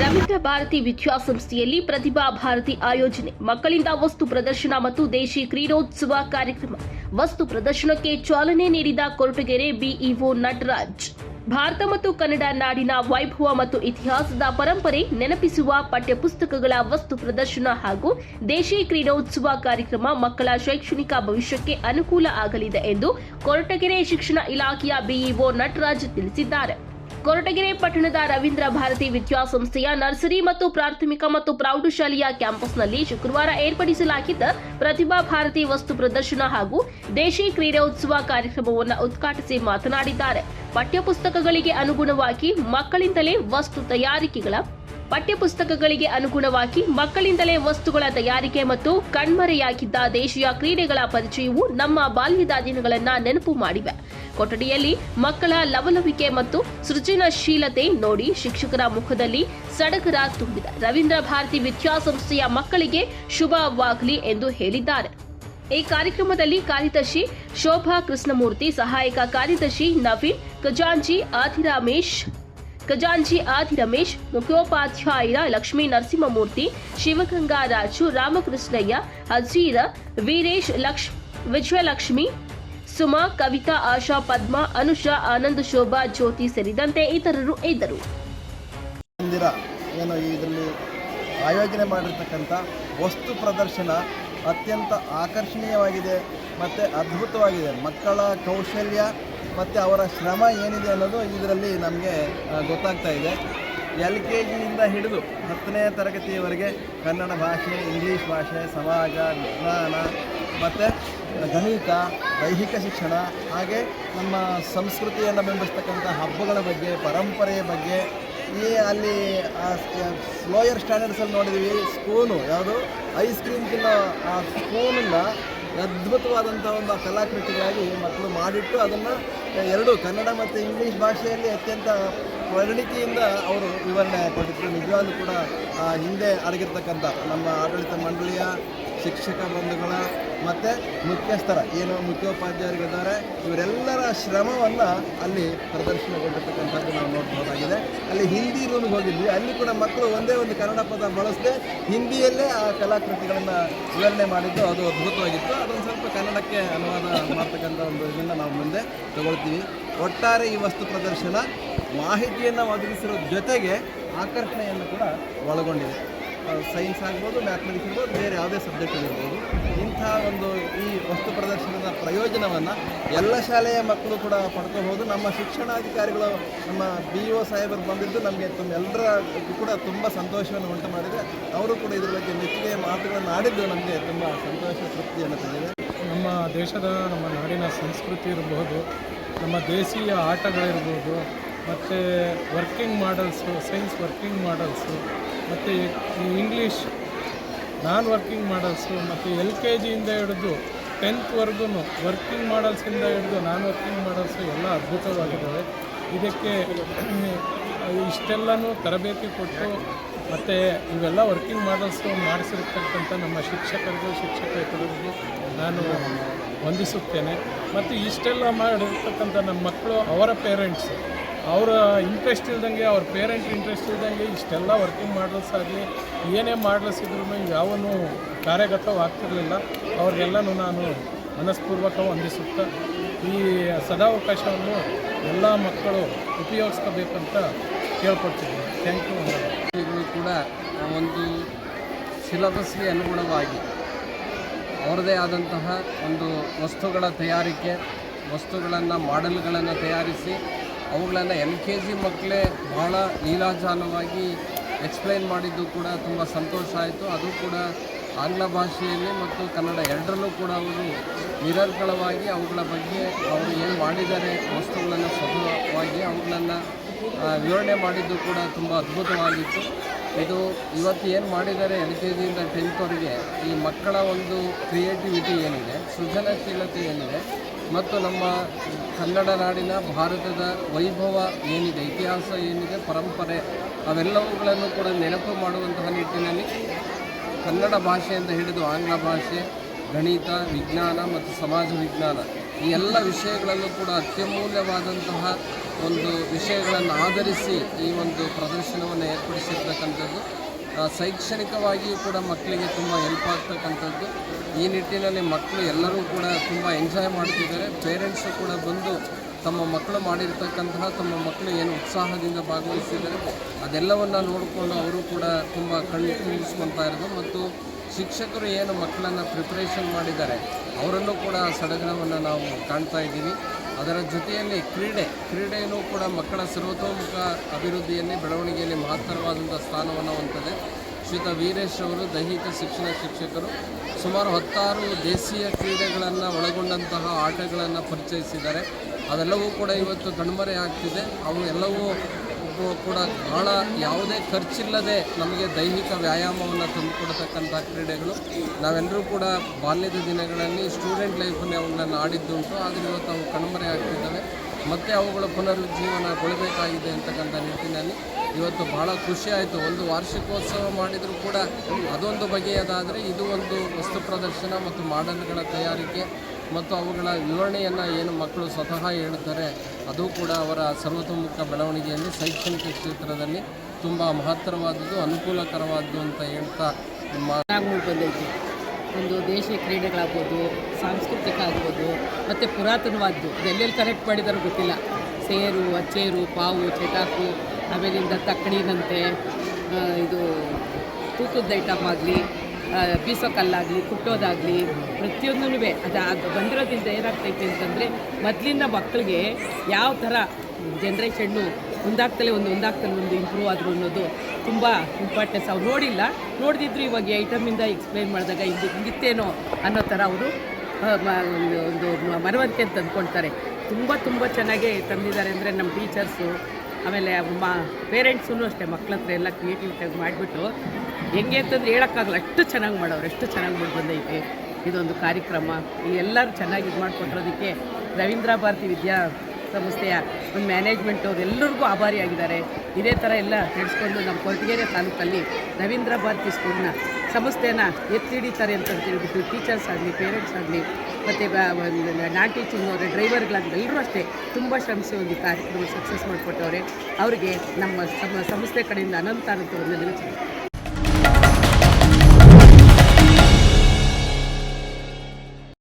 ರವೀಂದ್ರ ಭಾರತಿ ವಿದ್ಯಾಸಂಸ್ಥೆಯಲ್ಲಿ ಪ್ರತಿಭಾ ಭಾರತಿ ಆಯೋಜನೆ, ಮಕ್ಕಳಿಂದ ವಸ್ತು ಪ್ರದರ್ಶನ ಮತ್ತು ದೇಶಿ ಕ್ರೀಡೋತ್ಸವ ಕಾರ್ಯಕ್ರಮ. ವಸ್ತು ಪ್ರದರ್ಶನಕ್ಕೆ ಚಾಲನೆ ನೀಡಿದ ಕೊರಟಗೆರೆ ಬಿಇಒ ನಟರಾಜ್, ಭಾರತ ಮತ್ತು ಕನ್ನಡ ನಾಡಿನ ವೈಭವ ಮತ್ತು ಇತಿಹಾಸದ ಪರಂಪರೆ ನೆನಪಿಸುವ ಪಠ್ಯಪುಸ್ತಕಗಳ ವಸ್ತು ಪ್ರದರ್ಶನ ಹಾಗೂ ದೇಶಿ ಕ್ರೀಡೋತ್ಸವ ಕಾರ್ಯಕ್ರಮ ಮಕ್ಕಳ ಶೈಕ್ಷಣಿಕ ಭವಿಷ್ಯಕ್ಕೆ ಅನುಕೂಲ ಆಗಲಿದೆ ಎಂದು ಕೊರಟಗೆರೆ ಶಿಕ್ಷಣ ಇಲಾಖೆಯ ಬಿಇಒ ನಟರಾಜ್ ತಿಳಿಸಿದ್ದಾರೆ. ಕೊರಟಗೆರೆ ಪಟ್ಟಣದ ರವೀಂದ್ರ ಭಾರತಿ ವಿದ್ಯಾಸಂಸ್ಥೆಯ ನರ್ಸರಿ ಮತ್ತು ಪ್ರಾಥಮಿಕ ಮತ್ತು ಪ್ರೌಢಶಾಲೆಯ ಕ್ಯಾಂಪಸ್ನಲ್ಲಿ ಶುಕ್ರವಾರ ಏರ್ಪಡಿಸಲಾಗಿದ್ದ ಪ್ರತಿಭಾ ಭಾರತಿ ವಸ್ತು ಪ್ರದರ್ಶನ ಹಾಗೂ ದೇಶಿ ಕ್ರೀಡೋತ್ಸವ ಕಾರ್ಯಕ್ರಮವನ್ನು ಉದ್ಘಾಟಿಸಿ ಮಾತನಾಡಿದ್ದಾರೆ. ಪಠ್ಯಪುಸ್ತಕಗಳಿಗೆ ಅನುಗುಣವಾಗಿ ಮಕ್ಕಳಿಂದಲೇ ವಸ್ತು ತಯಾರಿಕೆಗಳ ಪಠ್ಯಪುಸ್ತಕಗಳಿಗೆ ಅನುಗುಣವಾಗಿ ಮಕ್ಕಳಿಂದಲೇ ವಸ್ತುಗಳ ತಯಾರಿಕೆ ಮತ್ತು ಕಣ್ಮರೆಯಾಗಿದ್ದ ದೇಶೀಯ ಕ್ರೀಡೆಗಳ ಪರಿಚಯವು ನಮ್ಮ ಬಾಲ್ಯದ ದಿನಗಳನ್ನು ನೆನಪು ಮಾಡಿವೆ. ಕೊಠಡಿಯಲ್ಲಿ ಮಕ್ಕಳ ಲವಲವಿಕೆ ಮತ್ತು ಸೃಜನಶೀಲತೆ ನೋಡಿ ಶಿಕ್ಷಕರ ಮುಖದಲ್ಲಿ ಸಡಗರ ತುಂಬಿದೆ. ರವೀಂದ್ರ ಭಾರತಿ ವಿದ್ಯಾಸಂಸ್ಥೆಯ ಮಕ್ಕಳಿಗೆ ಶುಭವಾಗಲಿ ಎಂದು ಹೇಳಿದ್ದಾರೆ. ಈ ಕಾರ್ಯಕ್ರಮದಲ್ಲಿ ಕಾರ್ಯದರ್ಶಿ ಶೋಭಾ ಕೃಷ್ಣಮೂರ್ತಿ, ಸಹಾಯಕ ಕಾರ್ಯದರ್ಶಿ ನವೀನ್ ಖಜಾಂಜಿ ಆದಿರಾಮೇಶ್ ಖಜಾಂಚಿ ಆದಿ ರಮೇಶ್, ಮುಖ್ಯೋಪಾಧ್ಯಾಯರ ಲಕ್ಷ್ಮೀ ನರಸಿಂಹಮೂರ್ತಿ, ಶಿವಗಂಗಾ ರಾಜು, ರಾಮಕೃಷ್ಣಯ್ಯ, ಹಜೀರ, ವೀರೇಶ್ ಲಕ್ಷ್, ವಿಜಯಲಕ್ಷ್ಮಿ, ಸುಮಾ, ಕವಿತಾ, ಆಶಾ, ಪದ್ಮ, ಅನುಷಾ, ಆನಂದ್, ಶೋಭಾ, ಜ್ಯೋತಿ ಸೇರಿದಂತೆ ಇತರರು ಇದ್ದರು. ಆಯೋಜನೆ ಮಾಡಿರ್ತಕ್ಕಂಥ ವಸ್ತು ಪ್ರದರ್ಶನ ಅತ್ಯಂತ ಆಕರ್ಷಣೀಯವಾಗಿದೆ, ಮತ್ತು ಅದ್ಭುತವಾಗಿದೆ. ಮಕ್ಕಳ ಕೌಶಲ್ಯ ಮತ್ತು ಅವರ ಶ್ರಮ ಏನಿದೆ ಅನ್ನೋದು ಇದರಲ್ಲಿ ನಮಗೆ ಗೊತ್ತಾಗ್ತಾ ಇದೆ. ಎಲ್ ಕೆ ಜಿಯಿಂದ ಹಿಡಿದು ಹತ್ತನೇ ತರಗತಿಯವರೆಗೆ ಕನ್ನಡ ಭಾಷೆ, ಇಂಗ್ಲೀಷ್ ಭಾಷೆ, ಸಮಾಜ, ವಿಜ್ಞಾನ, ಮತ್ತು ಗಣಿತ, ದೈಹಿಕ ಶಿಕ್ಷಣ, ಹಾಗೆ ನಮ್ಮ ಸಂಸ್ಕೃತಿಯನ್ನು ಬಿಂಬಿಸ್ತಕ್ಕಂಥ ಹಬ್ಬಗಳ ಬಗ್ಗೆ, ಪರಂಪರೆಯ ಬಗ್ಗೆ, ಈ ಅಲ್ಲಿ ಲೋಯರ್ ಸ್ಟ್ಯಾಂಡರ್ಡ್ಸಲ್ಲಿ ನೋಡಿದ್ವಿ, ಸ್ಪೂನು, ಯಾವುದು? ಐಸ್ ಕ್ರೀಮ್ ತಿನ್ನೋ, ಆ, ಸ್ಪೂನನ್ನು ಅದ್ಭುತವಾದಂಥ ಒಂದು ಕಲಾಕೃತಿಗಳಾಗಿ ಮಕ್ಕಳು ಮಾಡಿಟ್ಟು ಅದನ್ನು ಎರಡು ಕನ್ನಡ ಮತ್ತು ಇಂಗ್ಲೀಷ್ ಭಾಷೆಯಲ್ಲಿ ಅತ್ಯಂತ ಪರಿಣಿತಿಯಿಂದ ಅವರು ವಿವರಣೆ ಕೊಟ್ಟಿದ್ರು. ನಿಜವಾಗ್ಲೂ ಕೂಡ ಹಿಂದೆ ಅಡಗಿರ್ತಕ್ಕಂಥ ನಮ್ಮ ಆಡಳಿತ ಮಂಡಳಿಯ ಶಿಕ್ಷಕ ಬಂಧುಗಳ ಮತ್ತು ಮುಖ್ಯಸ್ಥರ, ಏನು ಮುಖ್ಯೋಪಾಧ್ಯಾಯರಿಗಿದ್ದಾರೆ ಇವರೆಲ್ಲರ ಶ್ರಮವನ್ನು ಅಲ್ಲಿ ಪ್ರದರ್ಶನಗೊಂಡಿರ್ತಕ್ಕಂಥದ್ದು ನಾವು ನೋಡ್ಬೋದಾಗಿದೆ ಅಲ್ಲಿ ಹಿಂದಿ ರೂಮ್ಗೆ ಹೋಗಿದ್ವಿ. ಅಲ್ಲಿ ಕೂಡ ಮಕ್ಕಳು ಒಂದೇ ಒಂದು ಕನ್ನಡ ಪದ ಬಳಸದೆ ಹಿಂದಿಯಲ್ಲೇ ಆ ಕಲಾಕೃತಿಗಳನ್ನು ವಿವರಣೆ ಮಾಡಿದ್ದು. ಅದು ಅದ್ಭುತವಾಗಿತ್ತು. ಅದೊಂದು ಸ್ವಲ್ಪ ಕನ್ನಡಕ್ಕೆ ಅನುವಾದ ಮಾಡ್ತಕ್ಕಂಥ ಒಂದು ಇದನ್ನು ನಾವು ಮುಂದೆ ತಗೊಳ್ತೀವಿ. ಒಟ್ಟಾರೆ ಈ ವಸ್ತು ಪ್ರದರ್ಶನ ಮಾಹಿತಿಯನ್ನು ಒದಗಿಸಿರೋ ಜೊತೆಗೆ ಆಕರ್ಷಣೆಯನ್ನು ಕೂಡ ಒಳಗೊಂಡಿದೆ. ಸೈನ್ಸ್ ಆಗ್ಬೋದು, ಮ್ಯಾಥಮೆಟಿಕ್ಸ್ ಇರ್ಬೋದು ಬೇರೆ ಯಾವುದೇ ಸಬ್ಜೆಕ್ಟ್ ಇರ್ಬೋದು ಇಂಥ ಒಂದು ಈ ವಸ್ತು ಪ್ರದರ್ಶನದ ಪ್ರಯೋಜನವನ್ನು ಎಲ್ಲ ಶಾಲೆಯ ಮಕ್ಕಳು ಕೂಡ ಪಡ್ಕೋಬೋದು ನಮ್ಮ ಶಿಕ್ಷಣಾಧಿಕಾರಿಗಳು, ನಮ್ಮ ಬಿ ಒ ಸಾಹೇಬರು ಬಂದಿದ್ದು ನಮಗೆ ತುಂಬ ಎಲ್ಲರ ಕೂಡ ತುಂಬ ಸಂತೋಷವನ್ನು ಉಂಟು ಮಾಡಿದೆ. ಅವರು ಕೂಡ ಇದರ ಬಗ್ಗೆ ಮೆಚ್ಚುಗೆ ಮಾತುಗಳನ್ನು ಆಡಿದ್ದು ನಮಗೆ ತುಂಬ ಸಂತೋಷ, ತೃಪ್ತಿಯನ್ನು ತಂದಿದೆ. ನಮ್ಮ ದೇಶದ, ನಮ್ಮ ನಾಡಿನ ಸಂಸ್ಕೃತಿ ಇರಬಹುದು ನಮ್ಮ ದೇಶೀಯ ಆಟಗಳಿರ್ಬೋದು, ಮತ್ತು working models science working models ಮತ್ತು ಇಂಗ್ಲೀಷ್ ನಾನ್ ವರ್ಕಿಂಗ್ ಮಾಡಲ್ಸು ಮತ್ತು ಎಲ್ ಕೆ ಜಿಯಿಂದ ಹಿಡಿದು ಟೆಂತ್ವರೆಗೂ ವರ್ಕಿಂಗ್ ಮಾಡಲ್ಸಿಂದ ಹಿಡಿದು ನಾನ್ ವರ್ಕಿಂಗ್ ಮಾಡಲ್ಸು ಎಲ್ಲ ಅದ್ಭುತವಾಗಿದ್ದಾವೆ. ಇದಕ್ಕೆ ಇಷ್ಟೆಲ್ಲನೂ ತರಬೇತಿ ಕೊಟ್ಟು ಮತ್ತು ಇವೆಲ್ಲ ವರ್ಕಿಂಗ್ ಮಾಡಲ್ಸು ಮಾಡಿಸಿರ್ತಕ್ಕಂಥ ನಮ್ಮ ಶಿಕ್ಷಕರಿಗೂ ಶಿಕ್ಷಕರಿಗೂ ನಾನು ವಂದಿಸುತ್ತೇನೆ. ಮತ್ತು ಇಷ್ಟೆಲ್ಲ ಮಾಡಿರ್ತಕ್ಕಂಥ ನಮ್ಮ ಮಕ್ಕಳು ಅವರ ಪೇರೆಂಟ್ಸ್ ಅವರ ಇಂಟ್ರೆಸ್ಟ್ ಇಲ್ದಂಗೆ, ಅವ್ರ ಪೇರೆಂಟ್ ಇಂಟ್ರೆಸ್ಟ್ ಇಲ್ದಂಗೆ ಇಷ್ಟೆಲ್ಲ ವರ್ಕಿಂಗ್ ಮಾಡಲ್ಸ್ ಆಗಲಿ ಏನೇ ಮಾಡಲ್ಸ್ ಇದ್ರೂ ಯಾವನು ಕಾರ್ಯಗತವಾಗ್ತಿರಲಿಲ್ಲ. ಅವ್ರಿಗೆಲ್ಲನೂ ನಾನು ಮನಸ್ಪೂರ್ವಕ ವಂದಿಸುತ್ತಾ, ಈ ಸದಾವಕಾಶವನ್ನು ಎಲ್ಲ ಮಕ್ಕಳು ಉಪಯೋಗಿಸ್ಕೋಬೇಕಂತ ಕೇಳ್ಕೊಡ್ತಿದ್ದೀನಿ ಥ್ಯಾಂಕ್ ಯು ಕೂಡ ಒಂದು ಸಿಲಬಸ್ಗೆ ಅನುಗುಣವಾಗಿ ಅವರದೇ ಆದಂತಹ ಒಂದು ವಸ್ತುಗಳ ತಯಾರಿಕೆ, ವಸ್ತುಗಳನ್ನು, ಮಾಡೆಲ್ಗಳನ್ನು ತಯಾರಿಸಿ ಅವುಗಳನ್ನು ಎಲ್ ಕೆ ಜಿ ಮಕ್ಕಳೇ ಬಹಳ ಲೀಲಾಜಾಲವಾಗಿ ಎಕ್ಸ್ಪ್ಲೈನ್ ಮಾಡಿದ್ದು ಕೂಡ ತುಂಬ ಸಂತೋಷ ಆಯಿತು. ಅದು ಕೂಡ ಆಂಗ್ಲ ಭಾಷೆಯಲ್ಲಿ ಮತ್ತು ಕನ್ನಡ ಎರಡರಲ್ಲೂ ಕೂಡ ಅವರು ನಿರರ್ಗಳವಾಗಿ ಅವುಗಳ ಬಗ್ಗೆ ಅವರು ಏನು ಮಾಡಿದ್ದಾರೆ ವಸ್ತುಗಳನ್ನು ಸಫಲವಾಗಿ ಅವುಗಳನ್ನು ವಿವರಣೆ ಮಾಡಿದ್ದು ಕೂಡ ತುಂಬ ಅದ್ಭುತವಾಗಿತ್ತು. ಇದು ಇವತ್ತು ಏನು ಮಾಡಿದ್ದಾರೆ ಎಲ್ ಕೆ ಜಿಯಿಂದ ಟೆಂತ್ವರೆಗೆ ಈ ಮಕ್ಕಳ ಒಂದು ಕ್ರಿಯೇಟಿವಿಟಿ ಏನಿದೆ, ಸೃಜನಶೀಲತೆ ಏನಿದೆ ಮತ್ತು ನಮ್ಮ ಕನ್ನಡ ನಾಡಿನ ಭಾರತದ ವೈಭವ ಏನಿದೆ ಇತಿಹಾಸ ಏನಿದೆ ಪರಂಪರೆ ಅವೆಲ್ಲವುಗಳನ್ನು ಕೂಡ ನೆನಪು ಮಾಡುವಂತಹ ನಿಟ್ಟಿನಲ್ಲಿ ಕನ್ನಡ ಭಾಷೆಯಿಂದ ಹಿಡಿದು ಆಂಗ್ಲ ಭಾಷೆ ಗಣಿತ ವಿಜ್ಞಾನ ಮತ್ತು ಸಮಾಜ ವಿಜ್ಞಾನ ಈ ಎಲ್ಲ ವಿಷಯಗಳಲ್ಲೂ ಕೂಡ ಅತ್ಯಮೂಲ್ಯವಾದಂತಹ ಒಂದು ವಿಷಯಗಳನ್ನು ಆಧರಿಸಿ ಈ ಒಂದು ಪ್ರದರ್ಶನವನ್ನು ಏರ್ಪಡಿಸಿರ್ತಕ್ಕಂಥ ಮಾಡ್ತಕ್ಕಂಥದ್ದು ಆ, ಶೈಕ್ಷಣಿಕವಾಗಿಯೂ ಕೂಡ ಮಕ್ಕಳಿಗೆ ತುಂಬ ಹೆಲ್ಪ್ ಆಗ್ತಕ್ಕಂಥದ್ದು. ಈ ನಿಟ್ಟಿನಲ್ಲಿ ಮಕ್ಕಳು ಎಲ್ಲರೂ ಕೂಡ ತುಂಬ ಎಂಜಾಯ್ ಮಾಡ್ತಿದ್ದಾರೆ ಪೇರೆಂಟ್ಸು ಕೂಡ ಬಂದು ತಮ್ಮ ಮಕ್ಕಳು ಮಾಡಿರ್ತಕ್ಕಂತಹ ತಮ್ಮ ಮಕ್ಕಳು ಏನು ಉತ್ಸಾಹದಿಂದ ಭಾಗವಹಿಸಿದ್ದಾರೆ. ಅದೆಲ್ಲವನ್ನು ನೋಡಿಕೊಂಡು ಅವರು ಕೂಡ ತುಂಬ ಕಣ್ಣು ತುಂಬಿಸ್ಕೊತಾ ಇರೋದು ಮತ್ತು ಶಿಕ್ಷಕರು ಏನು ಮಕ್ಕಳನ್ನು ಪ್ರಿಪ್ರೇಷನ್ ಮಾಡಿದ್ದಾರೆ, ಅವರಲ್ಲೂ ಕೂಡ ಸಡಗರವನ್ನು ನಾವು ಕಾಣ್ತಾ ಇದ್ದೀವಿ. ಅದರ ಜೊತೆಯಲ್ಲಿ ಕ್ರೀಡೆ ಕ್ರೀಡೆಯೂ ಕೂಡ ಮಕ್ಕಳ ಸರ್ವತೋಮುಖ ಅಭಿವೃದ್ಧಿಯಲ್ಲಿ ಬೆಳವಣಿಗೆಯಲ್ಲಿ ಮಹತ್ತರವಾದಂಥ ಸ್ಥಾನವನ್ನು ಹೊಂದಿದೆ ಶ್ರೀತ ವೀರೇಶ್ ಅವರು ದೈಹಿಕ ಶಿಕ್ಷಣ ಶಿಕ್ಷಕರು. ಸುಮಾರು ಹತ್ತಾರು ದೇಶೀಯ ಕ್ರೀಡೆಗಳನ್ನು ಒಳಗೊಂಡಂತಹ ಆಟಗಳನ್ನು ಪರಿಚಯಿಸಿದ್ದಾರೆ. ಅದೆಲ್ಲವೂ ಕೂಡ ಇವತ್ತು ಕಣ್ಮರೆ ಆಗ್ತಿದೆ ಅವು ಎಲ್ಲವೂ ಕೂಡ ಬಹಳ ಯಾವುದೇ ಖರ್ಚಿಲ್ಲದೆ ನಮಗೆ ದೈಹಿಕ ವ್ಯಾಯಾಮವನ್ನು ತಂದುಕೊಡ್ತಕ್ಕಂಥ ಕ್ರೀಡೆಗಳು. ನಾವೆಲ್ಲರೂ ಕೂಡ ಬಾಲ್ಯದ ದಿನಗಳಲ್ಲಿ ಸ್ಟೂಡೆಂಟ್ ಲೈಫನ್ನೇ ಅವುಗಳನ್ನು ಆಡಿದ್ದುಂಟು ಆದರೆ ಇವತ್ತು ಅವು ಕಣ್ಮರೆ ಆಗ್ತಿದ್ದಾವೆ. ಮತ್ತು ಅವುಗಳ ಪುನರುಜ್ಜೀವನಗೊಳ್ಳಬೇಕಾಗಿದೆ ಅಂತಕ್ಕಂಥ ನಿಟ್ಟಿನಲ್ಲಿ ಇವತ್ತು ಬಹಳ ಖುಷಿ ಆಯಿತು. ಒಂದು ವಾರ್ಷಿಕೋತ್ಸವ ಮಾಡಿದರೂ ಕೂಡ ಅದೊಂದು ಬಗೆಯದಾದರೆ ಇದು ಒಂದು ವಸ್ತು ಪ್ರದರ್ಶನ ಮತ್ತು ಮಾಡೆಲ್ಗಳ ತಯಾರಿಕೆ. ಮತ್ತು ಅವುಗಳ ವಿವರಣೆಯನ್ನು ಏನು ಮಕ್ಕಳು ಸ್ವತಃ ಹೇಳ್ತಾರೆ ಅದು ಕೂಡ ಅವರ ಸರ್ವತೋಮುಖ ಬೆಳವಣಿಗೆಯಲ್ಲಿ ಶೈಕ್ಷಣಿಕ ಕ್ಷೇತ್ರದಲ್ಲಿ ತುಂಬ ಮಹತ್ತರವಾದದ್ದು, ಅನುಕೂಲಕರವಾದ್ದು ಅಂತ ಹೇಳ್ತಾ ಬಂದೈತಿ ಒಂದು ದೇಶೀಯ ಕ್ರೀಡೆಗಳಾಗ್ಬೋದು, ಸಾಂಸ್ಕೃತಿಕ ಆಗ್ಬೋದು, ಮತ್ತು ಪುರಾತನವಾದ್ದು, ಎಲ್ಲೆಲ್ಲಿ ಕನೆಕ್ಟ್ ಮಾಡಿದಾರೋ ಗೊತ್ತಿಲ್ಲ. ಸೇರು, ಅಚ್ಚೇರು, ಪಾವು, ಚಟಾಕು ಆಮೇಲಿಂದ ತಕ್ಕಡಿನಂತೆ ಇದು ತೂಕದ ಐಟಮ್ ಆಗಲಿ ಬೀಸೋ ಕಲ್ಲಾಗಲಿ, ಕುಟ್ಟೋದಾಗಲಿ ಪ್ರತಿಯೊಂದೂ ಅದು ಅದು ಬಂದಿರೋದ್ರಿಂದ ಏನಾಗ್ತೈತೆ ಅಂತಂದರೆ ಮೊದಲಿನ ಮಕ್ಕಳಿಗೆ ಯಾವ ಥರ ಜನ್ರೇಷನ್ನು ಒಂದಾಗ್ತಲೇ ಒಂದು ಒಂದಾಗ್ತಲೇ ಒಂದು ಇಂಪ್ರೂವ್ ಆದರು ಅನ್ನೋದು ತುಂಬ ಇಂಪಾರ್ಟೆನ್ಸ್ ಅವ್ರು ನೋಡಿಲ್ಲ, ನೋಡಿದಿದ್ರು ಇವಾಗ ಈ ಐಟಮಿಂದ ಎಕ್ಸ್ಪ್ಲೈನ್ ಮಾಡಿದಾಗ ಇದು ಹಿಂಗಿತ್ತೇನೋ ಅನ್ನೋ ಥರ ಅವರು ಒಂದು ಮನವರಿಕೆ ಅಂತ ಅಂದ್ಕೊಳ್ತಾರೆ. ತುಂಬ ತುಂಬ ಚೆನ್ನಾಗಿ ತಂದಿದ್ದಾರೆ ಅಂದರೆ ನಮ್ಮ ಟೀಚರ್ಸು ಆಮೇಲೆ ಮಾ ಪೇರೆಂಟ್ಸೂ ಅಷ್ಟೇ ಮಕ್ಕಳ ಹತ್ರ ಎಲ್ಲ ಕ್ರಿಯೇಟಿವಿಟಿಯಾಗಿ ಮಾಡಿಬಿಟ್ಟು ಹೆಂಗೆ ಅಂತಂದ್ರೆ ಹೇಳೋಕ್ಕಾಗಲ್ಲ. ಅಷ್ಟು ಚೆನ್ನಾಗಿ ಮಾಡೋರು, ಎಷ್ಟು ಚೆನ್ನಾಗಿ ಮಾಡಿ ಬಂದೈತೆ. ಇದೊಂದು ಕಾರ್ಯಕ್ರಮ. ಈ ಎಲ್ಲರೂ ಚೆನ್ನಾಗಿ ಇದು ಮಾಡಿಕೊಟ್ಟಿರೋದಕ್ಕೆ ರವೀಂದ್ರ ಭಾರತಿ ವಿದ್ಯಾ ಸಂಸ್ಥೆಯ ಒಂದು ಮ್ಯಾನೇಜ್ಮೆಂಟ್ ಅವ್ರು ಎಲ್ಲರಿಗೂ ಆಭಾರಿಯಾಗಿದ್ದಾರೆ ಇದೇ ಥರ ಎಲ್ಲ ನಡೆಸ್ಕೊಂಡು ನಮ್ಮ ಕೊರಟಗೆರೆ ತಾಲೂಕಲ್ಲಿ ರವೀಂದ್ರ ಭಾರತಿ ಸ್ಕೂಲ್ನ ಸಂಸ್ಥೆನ ಎತ್ತಿ ಹಿಡಿತಾರೆ ಅಂತ ಹೇಳ್ಬಿಟ್ಟು ಟೀಚರ್ಸ್ ಆಗಲಿ ಪೇರೆಂಟ್ಸ್ ಆಗಲಿ, ಮತ್ತು ನಾನ್ ಟೀಚಿಂಗ್ ಅವರ ಡ್ರೈವರ್ಗಳಾಗಲಿ ಎಲ್ಲರೂ ಅಷ್ಟೇ ತುಂಬ ಶ್ರಮಿಸಿ ಒಂದು ಕಾರ್ಯಕ್ರಮ ಸಕ್ಸಸ್ ಮಾಡಿಕೊಟ್ಟವ್ರೆ. ಅವರಿಗೆ ನಮ್ಮ ಸಂಸ್ಥೆ ಕಡೆಯಿಂದ ಅನಂತ ಅನಂತ